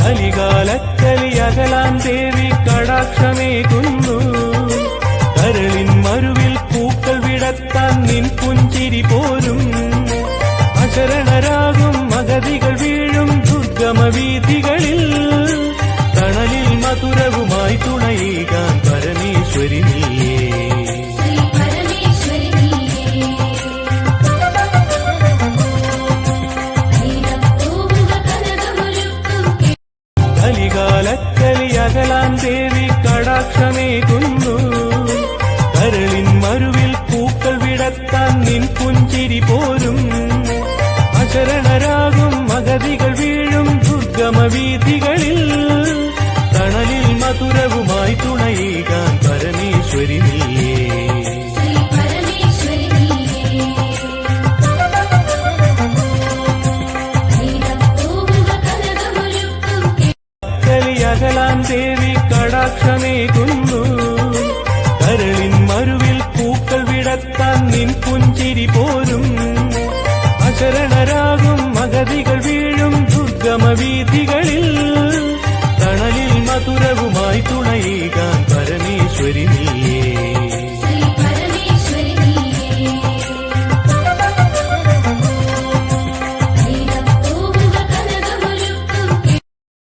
കലികാലക്കലി അകലാൻ ദേവി കടാക്ഷമേകുന്നു കരളിൻ മരുവിൽ പൂക്കൾ വിടത്താൻ നിൻ പുഞ്ചിരി പോലും. അശരണരാകും മകതികൾ വീഴും ദുർഗമ വീഥികളിൽ തണലിൽ മധുരവുമായി തുണയേകാൻ പരമേശ്വരി നീയേ കലികാലക്കലി അകലാൻ ദേവി കടാക്ഷമേകുന്നു കരളിൻ മരുവിൽ പൂക്കൾ വിടത്താൻ നിൻ പുഞ്ചിരി പോരും. അശരണരാകും മഗതികൾ വീഴും ദുർഗമ വീഥികളിൽ തണലിൽ മധുരവുമായി തുണയേകാൻ അകലാൻ ദേവി കടാക്ഷമേ കുന്നു. കരളിൻ മരുവിൽ പൂക്കൾ വിടത്താൻ നിൻ പുഞ്ചിരി പോരും അശരണരാകും മകതികൾ വീഴും ദുർഗമ വീഥികളിൽ തണലിൽ മധുരവുമായി തുണയേകാൻ പരമേശ്വരി നീയേ